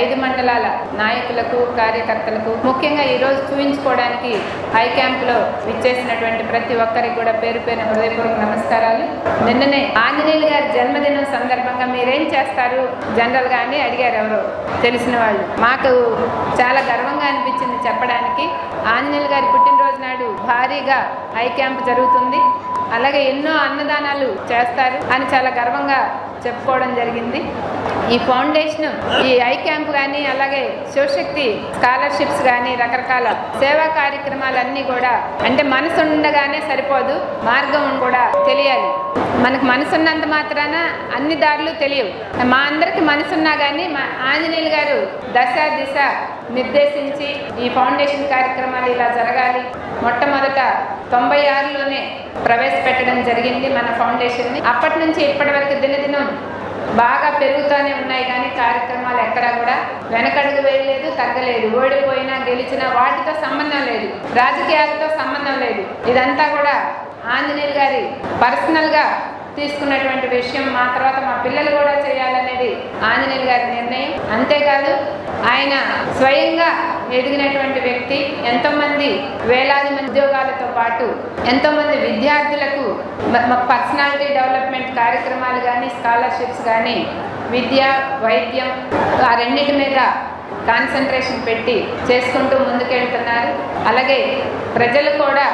ఐదు మండలాల నాయకులకు కార్యకర్తలకు ముఖ్యంగా ఈ రోజు చూపించుకోవడానికి హై క్యాంప్లో విచ్చేసినటువంటి ప్రతి ఒక్కరికి కూడా పేరు పేరు హృదయపూర్వక నమస్కారాలు. నిన్ననే ఆంజనేయులు గారి జన్మదినం సందర్భంగా మీరేం చేస్తారు? జనరల్గా అని అడిగారు ఎవరు. తెలిసిన వాళ్ళు. మాకు చాలా గర్వంగా అనిపించింది చెప్పడానికి. ఆంజనేయులు గారి పుట్టినరోజు నాడు భారీగా హై క్యాంప్ జరుగుతుంది. అలాగే ఎన్నో అన్నదానాలు చేస్తారు అని చాలా గర్వంగా చెప్పుకోవడం జరిగింది. ఈ ఫౌండేషన్ ఈ ఐ క్యాంప్ కానీ అలాగే శివశక్తి స్కాలర్షిప్స్ కానీ రకరకాల సేవా కార్యక్రమాలన్నీ కూడా అంటే మనసు ఉండగానే సరిపోదు మార్గం కూడా తెలియాలి. మనకు మనసున్నంత మాత్రాన అన్ని దారులు తెలియవు. మా అందరికి మనసున్నా కానీ మా ఆంజనేయులు గారు దశ దిశ నిర్దేశించి ఈ ఫౌండేషన్ కార్యక్రమాలు ఇలా జరగాలి. మొట్టమొదట తొంభై ఆరులోనే ప్రవేశపెట్టడం జరిగింది మన ఫౌండేషన్ని. అప్పటి నుంచి ఇప్పటి వరకు దినదినం బాగా పెరుగుతూనే ఉన్నాయి కానీ కార్యక్రమాలు ఎక్కడా కూడా వెనకడుగు వేయలేదు తగ్గలేదు. ఓడిపోయినా గెలిచినా వాటితో సంబంధం లేదు. రాజకీయాలతో సంబంధం లేదు. ఇదంతా కూడా ఆంజనేయులు గారి పర్సనల్గా తీసుకున్నటువంటి విషయం. మా తర్వాత మా పిల్లలు కూడా చేయాలనేది ఆంజనేయులు గారి నిర్ణయం. అంతేకాదు ఆయన స్వయంగా ఎదిగినటువంటి వ్యక్తి ఎంతోమంది వేలాది మంది ఉద్యోగాలతో పాటు ఎంతోమంది విద్యార్థులకు పర్సనాలిటీ డెవలప్మెంట్ కార్యక్రమాలు కానీ స్కాలర్షిప్స్ కానీ విద్య వైద్యం ఆ రెండింటి మీద కాన్సన్ట్రేషన్ పెట్టి చేసుకుంటూ ముందుకెళ్తున్నారు. అలాగే ప్రజలు కూడా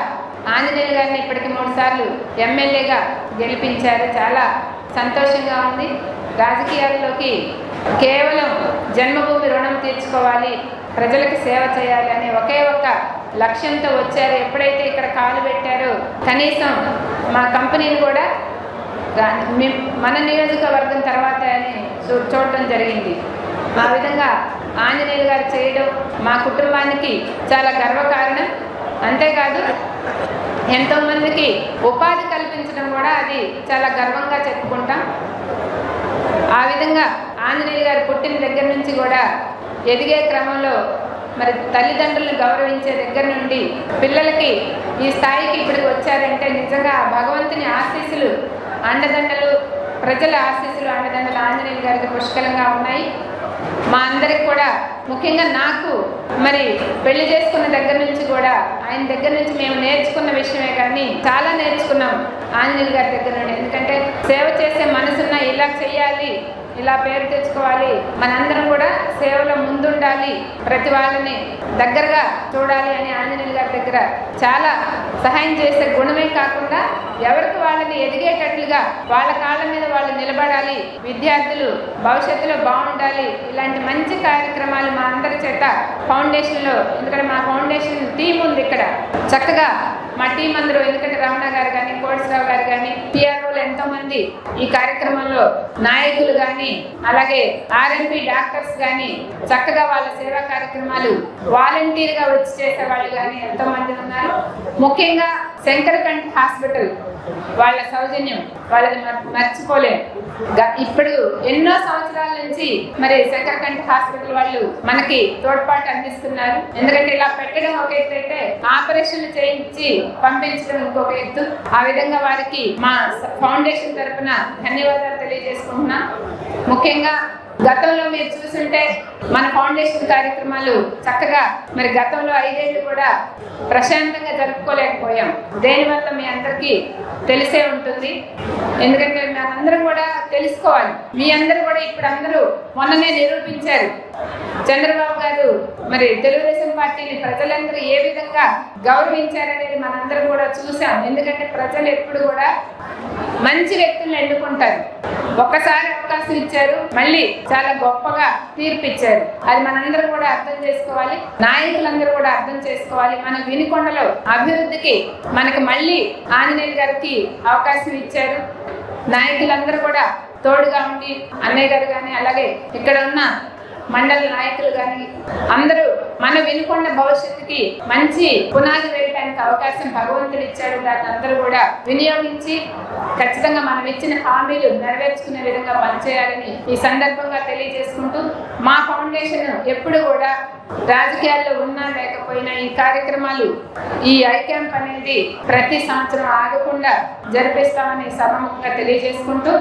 ఆంజనేయులు గారిని ఇప్పటికి మూడు సార్లు ఎమ్మెల్యేగా గెలిపించారు. చాలా సంతోషంగా ఉంది. రాజకీయాల్లోకి కేవలం జన్మభూమి రుణం తీర్చుకోవాలి ప్రజలకు సేవ చేయాలి అనే ఒకే ఒక్క లక్ష్యంతో వచ్చారు. ఎప్పుడైతే ఇక్కడ కాలు పెట్టారో కనీసం మా కంపెనీని కూడా మన నియోజకవర్గం తర్వాత అని చూ- చూడటం జరిగింది. ఆ విధంగా ఆంజనేయులు గారు చేయడం మా కుటుంబానికి చాలా గర్వకారణం. అంతేకాదు ఎంతోమందికి ఉపాధి కల్పించడం కూడా అది చాలా గర్వంగా చెప్పుకుంటాం. ఆ విధంగా ఆంజనేయులు గారు పుట్టిన దగ్గర నుంచి కూడా ఎదిగే క్రమంలో మరి తల్లిదండ్రులను గౌరవించే దగ్గర నుండి పిల్లలకి ఈ స్థాయికి ఇప్పటికి వచ్చారంటే నిజంగా భగవంతుని ఆశీస్సులు అండదండలు ప్రజల ఆశీస్సులు అండదండలు ఆంజనేయులు గారికి పుష్కలంగా ఉన్నాయి. మా అందరికి కూడా ముఖ్యంగా నాకు మరి పెళ్ళి చేసుకున్న దగ్గర నుంచి కూడా ఆయన దగ్గర నుంచి మేము నేర్చుకున్న విషయమే కానీ చాలా నేర్చుకున్నాం ఆంజనేయులు గారి దగ్గర నుండి. ఎందుకంటే సేవ చేసే మనసున్న ఇలా చేయాలి ఇలా పేరు తెచ్చుకోవాలి. మనందరం కూడా సేవలో ముందుండాలి. ప్రతి వాళ్ళని దగ్గరగా చూడాలి అని ఆంజనేయులు గారి దగ్గర చాలా సహాయం చేసే గుణమే కాకుండా ఎవరికి వాళ్ళని ఎదిగేటట్లుగా వాళ్ళ కాళ్ళ మీద వాళ్ళు నిలబడాలి. విద్యార్థులు భవిష్యత్తులో బాగుండాలి. ఇలాంటి మంచి కార్యక్రమాలు మా అందరి చేత ఫౌండేషన్లో ఎందుకంటే మా ఫౌండేషన్ టీం ఉంది ఇక్కడ. చక్కగా మా టీం అందరూ ఎందుకంటే రమణ గారు కానీ కోడిసరావు గారు కానీ టీఆర్ఓలు ఎంతో మంది ఈ కార్యక్రమంలో నాయకులు కానీ అలాగే ఆర్ఎంపీ డాక్టర్స్ కానీ చక్కగా వాళ్ళ సేవా కార్యక్రమాలు వాలంటీర్గా వచ్చి చేసే వాళ్ళు కానీ ఎంతో మంది ఉన్నారు. ముఖ్యంగా శంకర్ కంఠ్ హాస్పిటల్ వాళ్ళ సౌజన్యం వాళ్ళది మర్- మర్చిపోలేం. ఇప్పుడు ఎన్నో సంవత్సరాల నుంచి మరి శంకర్ కంట్ హాస్పిటల్ వాళ్ళు మనకి తోడ్పాటు అందిస్తున్నారు. ఎందుకంటే ఇలా పెట్టడం ఒక ఎత్తు అయితే ఆపరేషన్లు చేయించి పంపించడం ఇంకొక ఎత్తు. ఆ విధంగా వారికి మా ఫౌండేషన్ తరఫున ధన్యవాదాలు తెలియజేసుకుంటున్నా. ముఖ్యంగా గతంలో మీరు చూసుంటే మన ఫౌండేషన్ కార్యక్రమాలు చక్కగా మరి గతంలో ఐదేళ్ళు కూడా ప్రశాంతంగా జరుపుకోలేకపోయాం. దేనివల్ల మీ అందరికీ తెలిసే ఉంటుంది? ఎందుకంటే మనందరం కూడా తెలుసుకోవాలి. మీ అందరూ కూడా ఇప్పుడు అందరూ మొన్ననే నిరూపించారు. చంద్రబాబు గారు మరి తెలుగుదేశం పార్టీని ప్రజలందరూ ఏ విధంగా గౌరవించారనేది మనందరం కూడా చూసాం. ఎందుకంటే ప్రజలు ఎప్పుడు కూడా మంచి వ్యక్తులను ఎన్నుకుంటారు. ఒక్కసారి అవకాశం ఇచ్చారు. మళ్ళీ చాలా గొప్పగా తీర్పిచ్చారు. అది మనందరూ కూడా అర్థం చేసుకోవాలి. నాయకులందరూ కూడా అర్థం చేసుకోవాలి. మన వినికొండలో అభివృద్ధికి మనకు మళ్ళీ ఆంజనేయులు గారికి అవకాశం ఇచ్చారు. నాయకులందరూ కూడా తోడుగా ఉండి అన్నయ్య గారు కానీ అలాగే ఇక్కడ ఉన్న మండల నాయకులు కానీ అందరూ మన వినుకొండ భవిష్యత్తుకి మంచి పునాది వేయడానికి అవకాశం భగవంతుడు ఇచ్చాడు. దాన్ని అందరూ కూడా వినియోగించి ఖచ్చితంగా మనం ఇచ్చిన హామీలు నెరవేర్చుకునే విధంగా పనిచేయాలని ఈ సందర్భంగా తెలియజేసుకుంటూ మా ఫౌండేషన్ ఎప్పుడు కూడా రాజకీయాల్లో ఉన్నా లేకపోయినా ఈ కార్యక్రమాలు ఈ ఐక్యాంప్ అనేది ప్రతి సంవత్సరం ఆగకుండా జరిపిస్తామని సభముఖంగా తెలియజేసుకుంటూ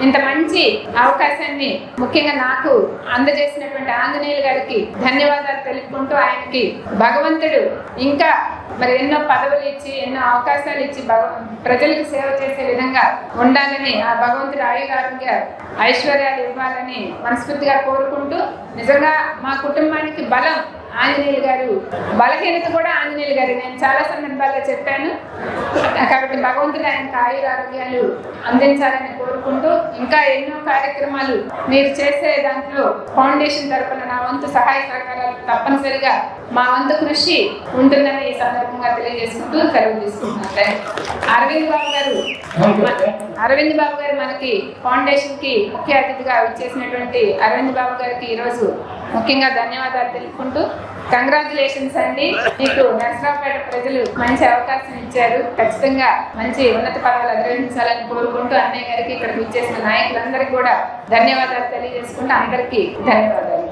ఇంత మంచి అవకాశాన్ని ముఖ్యంగా నాకు అందజేసినటువంటి అయినటువంటి ఆంజనేయులు గారికి ధన్యవాదాలు తెలుపుకుంటూ ఆయనకి భగవంతుడు ఇంకా మరి ఎన్నో పదవులు ఇచ్చి ఎన్నో అవకాశాలు ఇచ్చి భగ- ప్రజలకు సేవ చేసే విధంగా ఉండాలని ఆ భగవంతుడు ఆయురారోగ్య ఐశ్వర్యాలు ఇవ్వాలని మనస్ఫూర్తిగా కోరుకుంటూ నిజంగా మా కుటుంబానికి బలం ఆంజనేయులు గారు బలహీనత కూడా ఆంజనేయులు గారు. నేను చాలా సందర్భాల్లో చెప్పాను. కాబట్టి భగవంతుడు ఆయనకు ఆయుర ఆరోగ్యాలు అందించాలని కోరుకుంటూ ఇంకా ఎన్నో కార్యక్రమాలు మీరు చేసే దాంట్లో ఫౌండేషన్ తరపున నా వంతు సహాయ సహకారాలు తప్పనిసరిగా మా వంతు కృషి ఉంటుందని ఈ సందర్భంగా తెలియజేసుకుంటూ సెలవు తీసుకుంటున్నాను. అరవింద్ బాబు గారు అరవింద్ బాబు గారు మనకి ఫౌండేషన్కి ముఖ్య అతిథిగా వచ్చేసినటువంటి అరవింద్ బాబు గారికి ఈరోజు ముఖ్యంగా ధన్యవాదాలు తెలుపుకుంటూ కంగ్రాచులేషన్స్ అండి. మీకు నరసరావుపేట ప్రజలు మంచి అవకాశం ఇచ్చారు. ఖచ్చితంగా మంచి ఉన్నత పదవులు అధిరోహించాలని కోరుకుంటూ అన్నయ్య గారికి ఇక్కడ ఇచ్చేసిన నాయకులందరికీ కూడా ధన్యవాదాలు తెలియజేసుకుంటూ అందరికీ ధన్యవాదాలు.